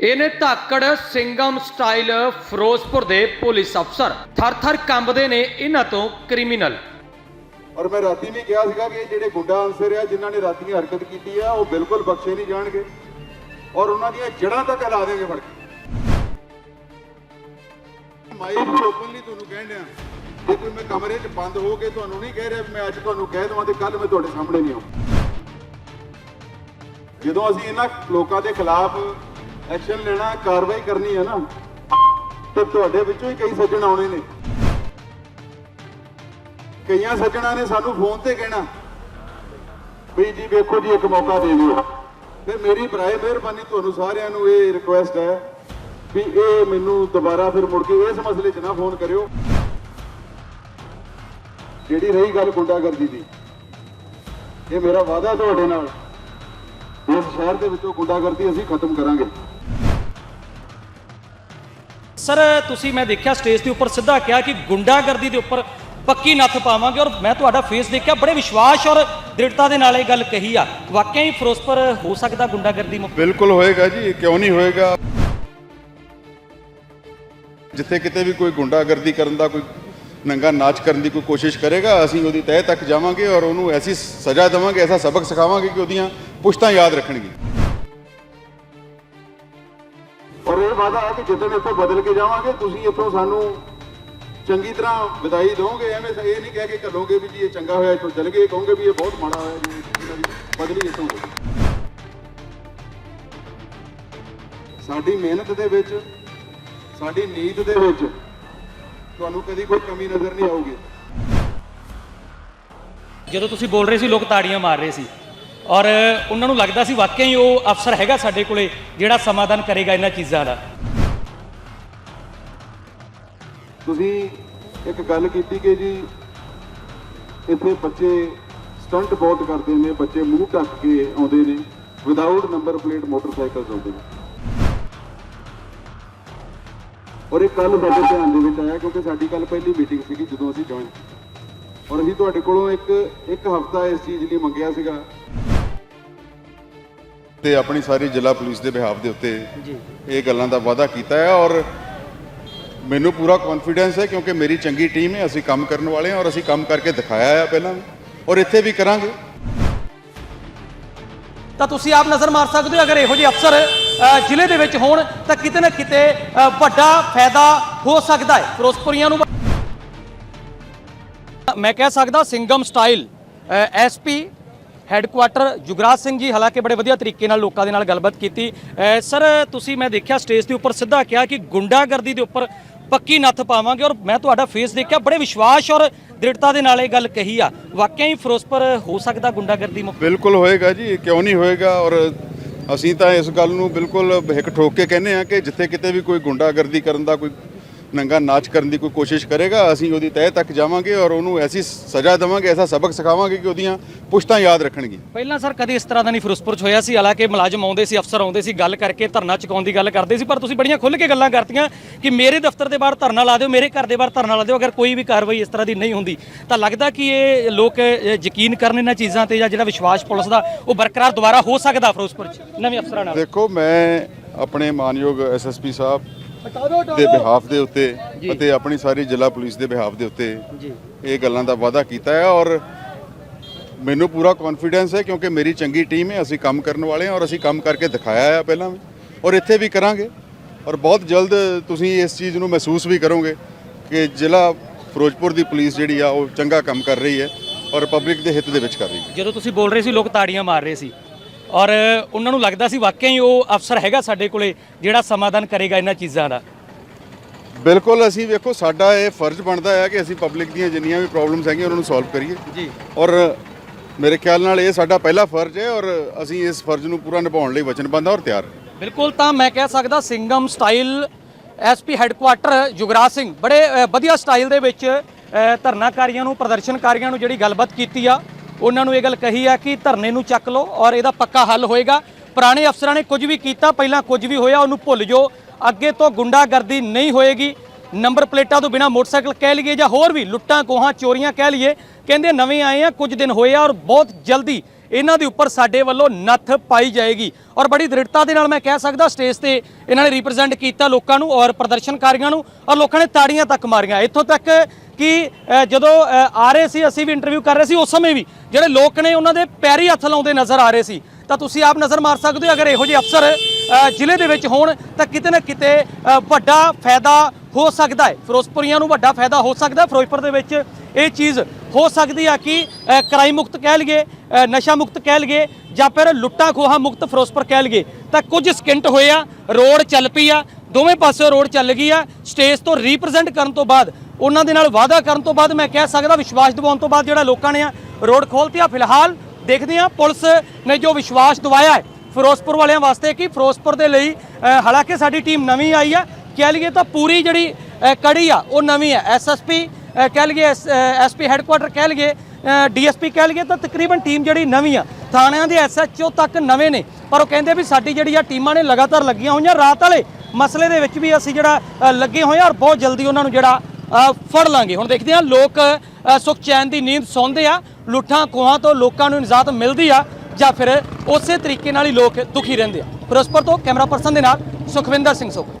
ਇਹਨੇ ਧਾਕੜ ਸਿੰਘਮ ਸਟਾਈਲ ਫਿਰੋਜ਼ਪੁਰ ਦੇ ਪੁਲਿਸ ਅਫਸਰ ਥਰ-ਥਰ ਕੰਬਦੇ ਨੇ ਇਹਨਾਂ ਤੋਂ ਕ੍ਰਿਮੀਨਲ। ਔਰ ਮੈਂ ਰਾਤੀ ਵੀ ਕਿਹਾ ਸੀਗਾ ਕਿ ਇਹ ਜਿਹੜੇ ਗੁੰਡਾ ਅਨਸਰ ਆ, ਜਿਨ੍ਹਾਂ ਨੇ ਰਾਤੀ ਹਰਕਤ ਕੀਤੀ ਆ, ਉਹ ਬਿਲਕੁਲ ਬਖਸ਼ੇ ਨਹੀਂ ਜਾਣਗੇ। ਔਰ ਉਹਨਾਂ ਦੀਆਂ ਜੜ੍ਹਾਂ ਤੱਕ ਲਾ ਦੇਣਗੇ ਫੜ ਕੇ। ਮਾਈਕ ਓਪਨਲੀ ਤੁਹਾਨੂੰ ਕਹਿਣ ਡਿਆ, ਜੇ ਕੋਈ ਮੈਂ ਕਮਰੇ 'ਚ ਬੰਦ ਹੋ ਕੇ ਤੁਹਾਨੂੰ ਨਹੀਂ ਕਹਿ ਰਿਹਾ ਮੈਂ ਅੱਜ ਤੁਹਾਨੂੰ ਕਹਿ ਦਵਾਂ ਤੇ ਕੱਲ ਮੈਂ ਤੁਹਾਡੇ ਸਾਹਮਣੇ ਨਹੀਂ ਆਉਂ ਜਦੋਂ ਅਸੀਂ ਇਹਨਾਂ ਲੋਕਾਂ ਦੇ ਖਿਲਾਫ ਐਕਸ਼ਨ ਲੈਣਾ, ਕਾਰਵਾਈ ਕਰਨੀ ਹੈ ਨਾ, ਤੇ ਤੁਹਾਡੇ ਵਿੱਚੋਂ ਹੀ ਕਈ ਸੱਜਣ ਆਉਣੇ ਨੇ। ਕਈਆਂ ਸੱਜਣਾ ਨੇ ਸਾਨੂੰ ਫੋਨ ਤੇ ਕਹਿਣਾ ਵੀ ਜੀ, ਵੇਖੋ ਜੀ, ਇੱਕ ਮੌਕਾ ਦੇ ਦਿਓ। ਫਿਰ ਮੇਰੀ ਬਰਾਏ ਮਿਹਰਬਾਨੀ ਤੁਹਾਨੂੰ ਸਾਰਿਆਂ ਨੂੰ ਇਹ ਰਿਕੁਐਸਟ ਹੈ ਵੀ ਇਹ ਮੈਨੂੰ ਦੁਬਾਰਾ ਫਿਰ ਮੁੜ ਕੇ ਇਸ ਮਸਲੇ 'ਚ ਨਾ ਫੋਨ ਕਰਿਓ। ਜਿਹੜੀ ਰਹੀ ਗੱਲ ਗੁੰਡਾਗਰਦੀ ਦੀ, ਇਹ ਮੇਰਾ ਵਾਅਦਾ ਤੁਹਾਡੇ ਨਾਲ। ਇਸ ਸ਼ਹਿਰ ਦੇ ਵਿੱਚੋਂ ਗੁੰਡਾਗਰਦੀ ਅਸੀਂ ਖਤਮ ਕਰਾਂਗੇ। ਸਰ ਤੁਸੀਂ ਮੈਂ ਦੇਖਿਆ ਸਟੇਜ ਦੇ ਉੱਪਰ ਸਿੱਧਾ ਕਿਹਾ ਕਿ ਗੁੰਡਾਗਰਦੀ ਦੇ ਉੱਪਰ ਪੱਕੀ ਨੱਥ ਪਾਵਾਂਗੇ ਔਰ ਮੈਂ ਤੁਹਾਡਾ ਫੇਸ ਦੇਖਿਆ ਬੜੇ ਵਿਸ਼ਵਾਸ ਔਰ ਦ੍ਰਿੜਤਾ ਦੇ ਨਾਲ ਇਹ ਗੱਲ ਕਹੀ ਆ। ਵਾਕਿਆ ਹੀ ਫਿਰੋਜ਼ਪੁਰ ਹੋ ਸਕਦਾ ਗੁੰਡਾਗਰਦੀ ਮੁਕਤ ਬਿਲਕੁਲ ਹੋਏਗਾ ਜੀ ਕਿਉਂ ਨਹੀਂ ਹੋਏਗਾ? ਜਿੱਥੇ ਕਿਤੇ ਵੀ ਕੋਈ ਗੁੰਡਾਗਰਦੀ ਕਰਨ ਦਾ ਕੋਈ ਨੰਗਾ ਨਾਚ ਕਰਨ ਦੀ ਕੋਈ ਕੋਸ਼ਿਸ਼ ਕਰੇਗਾ, ਅਸੀਂ ਉਹਦੀ ਤਹਿ ਤੱਕ ਜਾਵਾਂਗੇ ਔਰ ਉਹਨੂੰ ਐਸੀ ਸਜ਼ਾ ਦੇਵਾਂਗੇ, ਐਸਾ ਸਬਕ ਸਿਖਾਵਾਂਗੇ ਕਿ ਉਹਦੀਆਂ ਪੁਸ਼ਤਾਂ ਯਾਦ ਰੱਖਣਗੇ ਔਰ ਇਹ ਵਾਦਾ ਹੈ ਕਿ ਜਦੋਂ ਇੱਥੋਂ ਬਦਲ ਕੇ ਜਾਵਾਂਗੇ, ਤੁਸੀਂ ਇੱਥੋਂ ਸਾਨੂੰ ਚੰਗੀ ਤਰ੍ਹਾਂ ਵਿਦਾਈ ਦਿਓਗੇ, ਐਵੇਂ ਇਹ ਨਹੀਂ ਕਹਿ ਕੇ ਘੱਲੋਗੇ ਵੀ ਜੀ ਇਹ ਚੰਗਾ ਹੋਇਆ, ਇੱਥੋਂ ਚਲੇ ਗਏ, ਕਹੋਗੇ ਵੀ ਇਹ ਬਹੁਤ ਮਾੜਾ ਹੋਇਆ, ਜੀ ਬਦਲੀ ਇੱਥੋਂ ਸਾਡੀ ਮਿਹਨਤ ਦੇ ਵਿੱਚ, ਸਾਡੀ ਨੀਤ ਦੇ ਵਿੱਚ ਤੁਹਾਨੂੰ ਕਦੀ ਕੋਈ ਕਮੀ ਨਜ਼ਰ ਨਹੀਂ ਆਊਗੀ। ਜਦੋਂ ਤੁਸੀਂ ਬੋਲ ਰਹੇ ਸੀ ਲੋਕ ਤਾੜੀਆਂ ਮਾਰ ਰਹੇ ਸੀ। ਔਰ ਉਹਨਾਂ ਨੂੰ ਲੱਗਦਾ ਸੀ ਵਾਕਿਆ ਹੀ ਉਹ ਅਫਸਰ ਹੈਗਾ ਸਾਡੇ ਕੋਲੇ ਜਿਹੜਾ ਸਮਾਧਾਨ ਕਰੇਗਾ ਇਹਨਾਂ ਚੀਜ਼ਾਂ ਦਾ। ਤੁਸੀਂ ਇੱਕ ਗੱਲ ਕੀਤੀ ਕਿ ਜੀ ਇੱਥੇ ਬੱਚੇ ਸਟੰਟ ਬਹੁਤ ਕਰਦੇ ਨੇ ਬੱਚੇ ਮੂੰਹ ਢੱਕ ਕੇ ਆਉਂਦੇ ਨੇ ਵਿਦਆਊਟ ਨੰਬਰ ਪਲੇਟ ਮੋਟਰਸਾਈਕਲ ਆਉਂਦੇ ਨੇ। ਔਰ ਇਹ ਕੱਲ ਸਾਡੇ ਧਿਆਨ ਦੇ ਵਿੱਚ ਆਇਆ ਕਿਉਂਕਿ ਸਾਡੀ ਕੱਲ ਪਹਿਲੀ ਮੀਟਿੰਗ ਸੀਗੀ ਜਦੋਂ ਅਸੀਂ ਜੁਆਇਨ ਔਰ ਅਸੀਂ ਤੁਹਾਡੇ ਕੋਲੋਂ ਇੱਕ ਇੱਕ ਹਫਤਾ ਇਸ ਚੀਜ਼ ਲਈ ਮੰਗਿਆ ਸੀਗਾ। ਤੇ ਆਪਣੀ ਸਾਰੀ ਜ਼ਿਲ੍ਹਾ ਪੁਲਿਸ ਦੇ ਬਿਹਾਫ ਦੇ ਉੱਤੇ ਜੀ। ਇਹ ਗੱਲਾਂ ਦਾ ਵਾਅਦਾ ਕੀਤਾ ਹੈ ਔਰ ਮੈਨੂੰ ਪੂਰਾ ਕੌਨਫੀਡੈਂਸ ਹੈ ਕਿਉਂਕਿ ਮੇਰੀ ਚੰਗੀ ਟੀਮ ਹੈ ਅਸੀਂ ਕੰਮ ਕਰਨ ਵਾਲੇ ਹਾਂ ਔਰ ਅਸੀਂ ਕੰਮ ਕਰਕੇ ਦਿਖਾਇਆ ਹੈ ਪਹਿਲਾਂ ਵੀ। ਔਰ ਇੱਥੇ ਵੀ ਕਰਾਂਗੇ। ਤਾਂ ਤੁਸੀਂ ਆਪ ਨਜ਼ਰ ਮਾਰ ਸਕਦੇ ਹੋ ਅਗਰ ਇਹੋ ਜਿਹੇ ਅਫਸਰ ਜ਼ਿਲ੍ਹੇ ਦੇ ਵਿੱਚ ਹੋਣ ਤਾਂ ਕਿਤੇ ਨਾ ਕਿਤੇ ਵੱਡਾ ਫਾਇਦਾ ਹੋ ਸਕਦਾ ਹੈ। ਫਿਰੋਜ਼ਪੁਰੀਆਂ ਨੂੰ ਮੈਂ ਕਹਿ ਸਕਦਾ Singham style SP headquarter Jugraj Singh ji ਹਾਲਾਂਕਿ ਬੜੇ ਵਧੀਆ ਤਰੀਕੇ ਨਾਲ ਲੋਕਾਂ ਦੇ ਨਾਲ ਗੱਲਬਾਤ ਕੀਤੀ। ਸਰ, ਤੁਸੀਂ ਮੈਂ ਦੇਖਿਆ ਸਟੇਜ ਦੇ ਉੱਪਰ ਸਿੱਧਾ ਕਿਹਾ ਕਿ ਗੁੰਡਾਗਰਦੀ ਦੇ ਉੱਪਰ ਪੱਕੀ ਨੱਥ ਪਾਵਾਂਗੇ ਔਰ ਮੈਂ ਤੁਹਾਡਾ ਫੇਸ ਦੇਖਿਆ, ਬੜੇ ਵਿਸ਼ਵਾਸ ਔਰ ਦ੍ਰਿੜਤਾ ਦੇ ਨਾਲ ਇਹ ਗੱਲ ਕਹੀ ਆ। ਵਾਕਿਆ ਹੀ ਫਿਰੋਜ਼ਪੁਰ ਹੋ ਸਕਦਾ ਗੁੰਡਾਗਰਦੀ ਮੁਕਤ ਬਿਲਕੁਲ ਹੋਏਗਾ ਜੀ, ਕਿਉਂ ਨਹੀਂ ਹੋਏਗਾ ਔਰ ਅਸੀਂ ਤਾਂ ਇਸ ਗੱਲ ਨੂੰ ਬਿਲਕੁਲ ਹਿੱਕ ਠੋਕ ਕੇ ਕਹਿੰਦੇ ਆ ਕਿ ਜਿੱਥੇ ਕਿਤੇ ਵੀ ਕੋਈ ਗੁੰਡਾਗਰਦੀ ਕਰਨ ਦਾ ਕੋਈ ਨੰਗਾ ਨਾਚ ਕਰਨ ਦੀ ਕੋਈ ਕੋਸ਼ਿਸ਼ ਕਰੇਗਾ ਅਸੀਂ ਉਹਦੀ ਤਹਿ ਤੱਕ ਜਾਵਾਂਗੇ ਔਰ ਉਹਨੂੰ ਐਸੀ ਸਜ਼ਾ ਦੇਵਾਂਗੇ ਐਸਾ ਸਬਕ ਸਿਖਾਵਾਂਗੇ ਕਿ ਉਹਦੀਆਂ ਪੁਸ਼ਤਾਂ ਯਾਦ ਰੱਖਣਗੇ ਪਹਿਲਾਂ ਸਰ ਕਦੇ ਇਸ ਤਰ੍ਹਾਂ ਦਾ ਨਹੀਂ ਫਿਰੋਜ਼ਪੁਰ 'ਚ ਹੋਇਆ ਸੀ ਹਾਲਾਂਕਿ ਮੁਲਾਜ਼ਮ ਆਉਂਦੇ ਸੀ ਅਫਸਰ ਆਉਂਦੇ ਸੀ ਗੱਲ ਕਰਕੇ ਧਰਨਾ ਚੁਕਾਉਣ ਦੀ ਗੱਲ ਕਰਦੇ ਸੀ ਪਰ ਤੁਸੀਂ ਬੜੀਆਂ ਖੁੱਲ੍ਹ ਕੇ ਗੱਲਾਂ ਕਰਤੀਆਂ ਕਿ ਮੇਰੇ ਦਫ਼ਤਰ ਦੇ ਬਾਹਰ ਧਰਨਾ ਲਾ ਦਿਓ ਮੇਰੇ ਘਰ ਦੇ ਬਾਹਰ ਧਰਨਾ ਲਾ ਦਿਓ ਅਗਰ ਕੋਈ ਵੀ ਕਾਰਵਾਈ ਇਸ ਤਰ੍ਹਾਂ ਦੀ ਨਹੀਂ ਹੁੰਦੀ ਤਾਂ ਲੱਗਦਾ ਕਿ ਇਹ ਲੋਕ ਯਕੀਨ ਕਰਨ ਇਹਨਾਂ ਚੀਜ਼ਾਂ ਤੇ ਜਾਂ ਜਿਹੜਾ ਵਿਸ਼ਵਾਸ ਪੁਲਿਸ ਦਾ ਉਹ ਬਰਕਰਾਰ ਦੁਬਾਰਾ ਹੋ ਸਕਦਾ ਫਿਰੋਜ਼ਪੁਰ 'ਚ। ਨਵੇਂ ਅਫਸਰਾਂ ਨਾਲ। ਦੇਖੋ ਮੈਂ ਆਪਣੇ ਮਾਨਯੋਗ ਐਸਐਸਪੀ ਸਾਹਿਬ ਦੇ ਬਿਹਾਫ ਦੇ ਉੱਤੇ ਅਤੇ ਆਪਣੀ ਸਾਰੀ ਜ਼ਿਲ੍ਹਾ ਪੁਲਿਸ ਦੇ ਬਿਹਾਫ ਦੇ ਉੱਤੇ ਜੀ। ਇਹ ਗੱਲਾਂ ਦਾ ਵਾਅਦਾ ਕੀਤਾ ਹੈ ਔਰ ਮੈਨੂੰ ਪੂਰਾ ਕੌਨਫੀਡੈਂਸ ਹੈ ਕਿਉਂਕਿ ਮੇਰੀ ਚੰਗੀ ਟੀਮ ਹੈ ਅਸੀਂ ਕੰਮ ਕਰਨ ਵਾਲੇ ਹਾਂ ਔਰ ਅਸੀਂ ਕੰਮ ਕਰਕੇ ਦਿਖਾਇਆ ਹੈ ਪਹਿਲਾਂ ਵੀ। ਔਰ ਇੱਥੇ ਵੀ ਕਰਾਂਗੇ। ਔਰ ਬਹੁਤ ਜਲਦ ਤੁਸੀਂ ਇਸ ਚੀਜ਼ ਨੂੰ ਮਹਿਸੂਸ ਵੀ ਕਰੋਗੇ ਕਿ ਜ਼ਿਲ੍ਹਾ ਫਿਰੋਜ਼ਪੁਰ ਦੀ ਪੁਲਿਸ ਜਿਹੜੀ ਆ ਉਹ ਚੰਗਾ ਕੰਮ ਕਰ ਰਹੀ ਹੈ ਔਰ ਪਬਲਿਕ ਦੇ ਹਿੱਤ ਦੇ ਵਿੱਚ ਕਰ ਰਹੀ ਹੈ। ਜਦੋਂ ਤੁਸੀਂ ਬੋਲ ਰਹੇ ਸੀ ਲੋਕ ਤਾੜੀਆਂ ਮਾਰ ਰਹੇ ਸੀ। ਔਰ ਉਹਨਾਂ ਨੂੰ ਲੱਗਦਾ ਸੀ ਵਾਕਿਆ ਹੀ ਉਹ ਅਫਸਰ ਹੈਗਾ ਸਾਡੇ ਕੋਲੇ ਜਿਹੜਾ ਸਮਾਧਾਨ ਕਰੇਗਾ ਇਹਨਾਂ ਚੀਜ਼ਾਂ ਦਾ। ਬਿਲਕੁਲ ਅਸੀਂ ਵੇਖੋ ਸਾਡਾ ਇਹ ਫਰਜ਼ ਬਣਦਾ ਹੈ ਕਿ ਅਸੀਂ ਪਬਲਿਕ ਦੀਆਂ ਜਿੰਨੀਆਂ ਵੀ ਪ੍ਰੋਬਲਮਸ ਹੈਗੀਆਂ ਉਹਨਾਂ ਨੂੰ ਸੋਲਵ ਕਰੀਏ। ਜੀ। ਔਰ ਮੇਰੇ ਖਿਆਲ ਨਾਲ ਇਹ ਸਾਡਾ ਪਹਿਲਾ ਫਰਜ਼ ਹੈ ਔਰ ਅਸੀਂ ਇਸ ਫਰਜ਼ ਨੂੰ ਪੂਰਾ ਨਿਭਾਉਣ ਲਈ ਵਚਨਬੱਧ ਔਰ ਤਿਆਰ ਬਿਲਕੁਲ ਤਾਂ ਮੈਂ ਕਹਿ ਸਕਦਾ Singham style SP headquarter Jugraj Singh ਬੜੇ ਵਧੀਆ ਸਟਾਈਲ ਦੇ ਵਿੱਚ ਧਰਨਾਕਾਰੀਆਂ ਨੂੰ ਪ੍ਰਦਰਸ਼ਨਕਾਰੀਆਂ ਨੂੰ ਜਿਹੜੀ ਗੱਲਬਾਤ ਕੀਤੀ ਆ। ਉਹਨਾਂ ਨੂੰ ਇਹ ਗੱਲ ਕਹੀ ਆ ਕਿ ਧਰਨੇ ਨੂੰ ਚੱਕ ਲਓ ਔਰ ਇਹਦਾ ਪੱਕਾ ਹੱਲ ਹੋਏਗਾ। ਪੁਰਾਣੇ ਅਫਸਰਾਂ ਨੇ ਕੁਝ ਵੀ ਕੀਤਾ, ਪਹਿਲਾਂ ਕੁਝ ਵੀ ਹੋਇਆ, ਉਹਨੂੰ ਭੁੱਲ ਜਾਓ। ਅੱਗੇ ਤੋਂ ਗੁੰਡਾਗਰਦੀ ਨਹੀਂ ਹੋਏਗੀ। ਨੰਬਰ ਪਲੇਟਾਂ ਤੋਂ ਬਿਨਾ ਮੋਟਰਸਾਈਕਲ ਕਹਿ ਲਈਏ ਜਾਂ ਹੋਰ ਵੀ ਲੁੱਟਾਂ ਕੋਹਾਂ ਚੋਰੀਆਂ ਕਹਿ ਲਈਏ ਕਹਿੰਦੇ ਨਵੇਂ ਆਏ ਆ, ਕੁਝ ਦਿਨ ਹੋਏ ਆ ਔਰ ਬਹੁਤ ਜਲਦੀ ਇਹਨਾਂ ਦੇ ਉੱਪਰ ਸਾਡੇ ਵੱਲੋਂ ਨੱਥ ਪਾਈ ਜਾਏਗੀ। ਔਰ ਬੜੀ ਦ੍ਰਿੜਤਾ ਦੇ ਨਾਲ ਮੈਂ ਕਹਿ ਸਕਦਾ ਸਟੇਜ ਤੇ ਇਹਨਾਂ ਨੇ ਰਿਪਰੈਜ਼ੈਂਟ ਕੀਤਾ ਲੋਕਾਂ ਨੂੰ ਔਰ ਪ੍ਰਦਰਸ਼ਨਕਾਰੀਆਂ ਨੂੰ ਔਰ ਲੋਕਾਂ ਨੇ ਤਾੜੀਆਂ ਤੱਕ ਮਾਰੀਆਂ। ਇੱਥੋਂ ਤੱਕ ਕਿ ਜਦੋਂ ਆ ਰਹੇ ਸੀ, ਅਸੀਂ ਵੀ ਇੰਟਰਵਿਊ ਕਰ ਰਹੇ ਸੀ, ਉਸ ਸਮੇਂ ਵੀ ਜਿਹੜੇ ਲੋਕ ਨੇ ਉਹਨਾਂ ਦੇ ਪੈਰੀ ਹੱਥ ਲਾਉਂਦੇ ਨਜ਼ਰ ਆ ਰਹੇ ਸੀ। ਤਾਂ ਤੁਸੀਂ ਆਪ ਨਜ਼ਰ ਮਾਰ ਸਕਦੇ ਹੋ, ਅਗਰ ਇਹੋ ਜਿਹੇ ਅਫਸਰ ਜ਼ਿਲ੍ਹੇ ਦੇ ਵਿੱਚ ਹੋਣ, ਤਾਂ ਕਿਤੇ ਨਾ ਕਿਤੇ ਵੱਡਾ ਫਾਇਦਾ ਹੋ ਸਕਦਾ ਹੈ। ਫਿਰੋਜ਼ਪੁਰੀਆਂ ਨੂੰ ਵੱਡਾ ਫਾਇਦਾ ਹੋ ਸਕਦਾ ਫਿਰੋਜ਼ਪੁਰ ਦੇ ਵਿੱਚ ਇਹ ਚੀਜ਼ ਹੋ ਸਕਦੀ ਆ ਕਿ ਅ, ਕ੍ਰਾਈਮ ਮੁਕਤ ਕਹਿ ਲਈਏ ਨਸ਼ਾ ਮੁਕਤ ਕਹਿ ਲਈਏ ਜਾਂ ਫਿਰ ਲੁੱਟਾ ਖੋਹਾ ਮੁਕਤ ਫਿਰੋਜ਼ਪੁਰ ਕਹਿ ਲਈਏ ਤਾਂ ਕੁਝ ਸਕਿੰਟ ਹੋਏ ਆ ਰੋਡ ਚੱਲ ਪਈ ਆ ਦੋਵੇਂ ਪਾਸੇ ਰੋਡ ਚੱਲ ਗਈ ਆ ਸਟੇਜ ਤੋਂ ਰਿਪਰੈਜ਼ੈਂਟ ਕਰਨ ਤੋਂ ਬਾਅਦ ਉਹਨਾਂ ਦੇ ਨਾਲ ਵਾਅਦਾ ਕਰਨ ਤੋਂ ਬਾਅਦ ਮੈਂ ਕਹਿ ਸਕਦਾ ਵਿਸ਼ਵਾਸ ਦਿਵਾਉਣ ਤੋਂ ਬਾਅਦ ਜਿਹੜਾ ਲੋਕਾਂ ਨੇ ਆ ਰੋਡ ਖੋਲ੍ਹਤੀ ਆ। ਫਿਲਹਾਲ ਦੇਖਦੇ ਆ ਪੁਲਿਸ ਨੇ ਜੋ ਵਿਸ਼ਵਾਸ ਦਿਵਾਇਆ ਹੈ ਫਿਰੋਜ਼ਪੁਰ ਵਾਲਿਆਂ ਵਾਸਤੇ ਕਿ ਫਿਰੋਜ਼ਪੁਰ ਦੇ ਲਈ ਹਾਲਾਂਕਿ ਸਾਡੀ ਟੀਮ ਨਵੀਂ ਆਈ ਆ ਕਹਿ ਲਈਏ ਤਾਂ ਪੂਰੀ ਜਿਹੜੀ ਕੜੀ ਆ ਉਹ ਨਵੀਂ ਹੈ। ਐਸਐਸਪੀ ਕਹਿ ਲਈਏ ਐਸਪੀ ਹੈੱਡਕੁਆਟਰ ਕਹਿ ਲਈਏ ਡੀਐਸਪੀ ਕਹਿ ਲਈਏ ਤਾਂ ਤਕਰੀਬਨ ਟੀਮ ਜਿਹੜੀ ਨਵੀਂ ਆ ਥਾਣਿਆਂ ਦੇ ਐਸਐਚਓ ਤੱਕ ਨਵੇਂ ਨੇ। ਪਰ ਉਹ ਕਹਿੰਦੇ ਵੀ ਸਾਡੀ ਜਿਹੜੀ ਆ ਟੀਮਾਂ ਨੇ ਲਗਾਤਾਰ ਲੱਗੀਆਂ ਹੋਈਆਂ ਰਾਤ ਵਾਲੇ ਮਸਲੇ ਦੇ ਵਿੱਚ ਵੀ ਅਸੀਂ ਜਿਹੜਾ ਲੱਗੇ ਹੋਏ ਆ ਔਰ ਬਹੁਤ ਜਲਦੀ ਉਹਨਾਂ ਨੂੰ ਜਿਹੜਾ ਫੜ ਲਾਂਗੇ। ਹੁਣ ਦੇਖਦੇ ਹਾਂ ਲੋਕ ਅ, ਸੁਖ ਚੈਨ ਦੀ ਨੀਂਦ ਸੌਂਦੇ ਆ ਲੁੱਠਾਂ ਕੋਹਾਂ ਤੋਂ ਲੋਕਾਂ ਨੂੰ ਨਿਜਾਤ ਮਿਲਦੀ ਆ ਜਾਂ ਫਿਰ ਉਸੇ ਤਰੀਕੇ ਨਾਲ ਹੀ ਲੋਕ ਦੁਖੀ ਰਹਿੰਦੇ ਆ। ਫਿਰੋਜ਼ਪੁਰ ਤੋਂ ਕੈਮਰਾ ਪਰਸਨ ਦੇ ਨਾਲ ਸੁਖਵਿੰਦਰ ਸਿੰਘ ਸੋਖ